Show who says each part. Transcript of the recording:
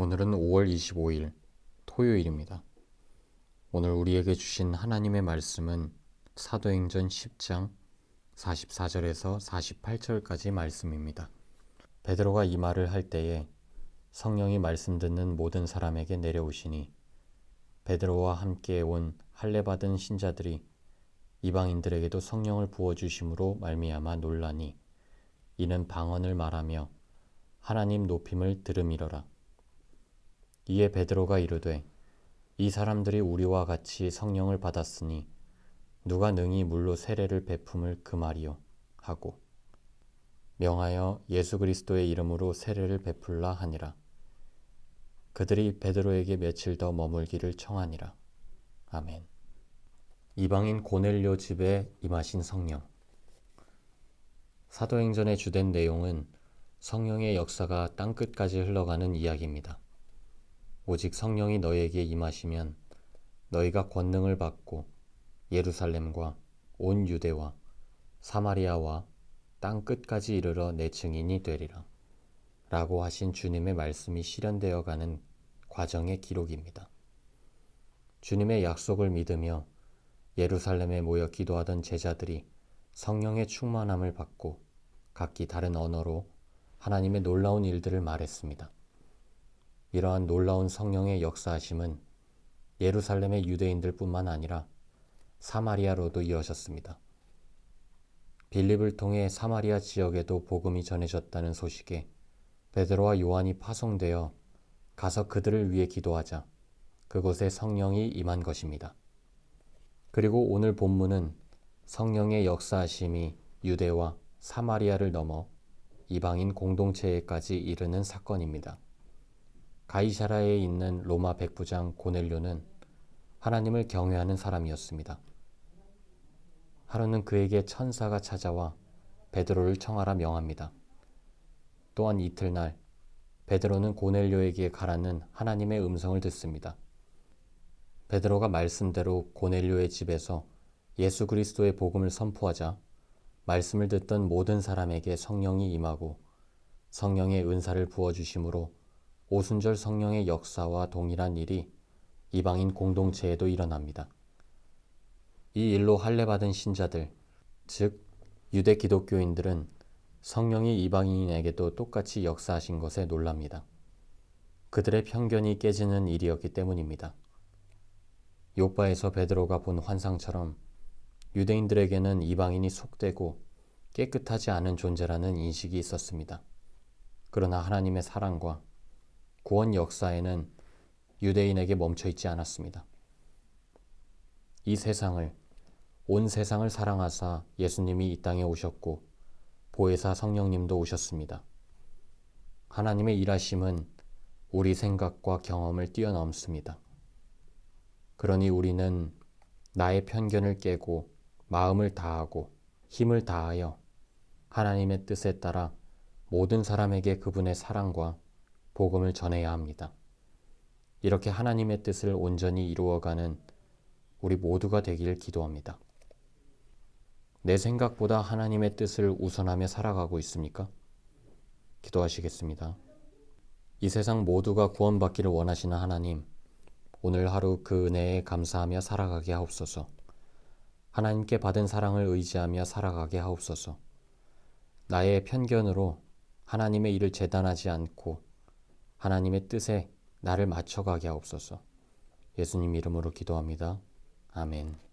Speaker 1: 오늘은 5월 25일 토요일입니다. 오늘 우리에게 주신 하나님의 말씀은 사도행전 10장 44절에서 48절까지 말씀입니다. 베드로가 이 말을 할 때에 성령이 말씀 듣는 모든 사람에게 내려오시니 베드로와 함께 온 할례 받은 신자들이 이방인들에게도 성령을 부어 주심으로 말미암아 놀라니 이는 방언을 말하며 하나님 높임을 들음이러라. 이에 베드로가 이르되 이 사람들이 우리와 같이 성령을 받았으니 누가 능히 물로 세례를 베품을 그 말이요 하고 명하여 예수 그리스도의 이름으로 세례를 베풀라 하니라. 그들이 베드로에게 며칠 더 머물기를 청하니라. 아멘. 이방인 고넬료 집에 임하신 성령. 사도행전의 주된 내용은 성령의 역사가 땅끝까지 흘러가는 이야기입니다. 오직 성령이 너희에게 임하시면 너희가 권능을 받고 예루살렘과 온 유대와 사마리아와 땅 끝까지 이르러 내 증인이 되리라. 라고 하신 주님의 말씀이 실현되어 가는 과정의 기록입니다. 주님의 약속을 믿으며 예루살렘에 모여 기도하던 제자들이 성령의 충만함을 받고 각기 다른 언어로 하나님의 놀라운 일들을 말했습니다. 이러한 놀라운 성령의 역사하심은 예루살렘의 유대인들 뿐만 아니라 사마리아로도 이어졌습니다. 빌립을 통해 사마리아 지역에도 복음이 전해졌다는 소식에 베드로와 요한이 파송되어 가서 그들을 위해 기도하자 그곳에 성령이 임한 것입니다. 그리고 오늘 본문은 성령의 역사하심이 유대와 사마리아를 넘어 이방인 공동체에까지 이르는 사건입니다. 가이사라에 있는 로마 백부장 고넬료는 하나님을 경외하는 사람이었습니다. 하루는 그에게 천사가 찾아와 베드로를 청하라 명합니다. 또한 이틀날 베드로는 고넬료에게 가라는 하나님의 음성을 듣습니다. 베드로가 말씀대로 고넬료의 집에서 예수 그리스도의 복음을 선포하자 말씀을 듣던 모든 사람에게 성령이 임하고 성령의 은사를 부어 주심으로 오순절 성령의 역사와 동일한 일이 이방인 공동체에도 일어납니다. 이 일로 할례받은 신자들, 즉 유대 기독교인들은 성령이 이방인에게도 똑같이 역사하신 것에 놀랍니다. 그들의 편견이 깨지는 일이었기 때문입니다. 욕바에서 베드로가 본 환상처럼 유대인들에게는 이방인이 속되고 깨끗하지 않은 존재라는 인식이 있었습니다. 그러나 하나님의 사랑과 구원 역사에는 유대인에게 멈춰 있지 않았습니다. 이 세상을, 온 세상을 사랑하사 예수님이 이 땅에 오셨고, 보혜사 성령님도 오셨습니다. 하나님의 일하심은 우리 생각과 경험을 뛰어넘습니다. 그러니 우리는 나의 편견을 깨고 마음을 다하고 힘을 다하여 하나님의 뜻에 따라 모든 사람에게 그분의 사랑과 복음을 전해야 합니다. 이렇게 하나님의 뜻을 온전히 이루어가는 우리 모두가 되기를 기도합니다. 내 생각보다 하나님의 뜻을 우선하며 살아가고 있습니까? 기도하시겠습니다. 이 세상 모두가 구원받기를 원하시는 하나님, 오늘 하루 그 은혜에 감사하며 살아가게 하옵소서. 하나님께 받은 사랑을 의지하며 살아가게 하옵소서. 나의 편견으로 하나님의 일을 재단하지 않고 하나님의 뜻에 나를 맞춰가게 하옵소서. 예수님 이름으로 기도합니다. 아멘.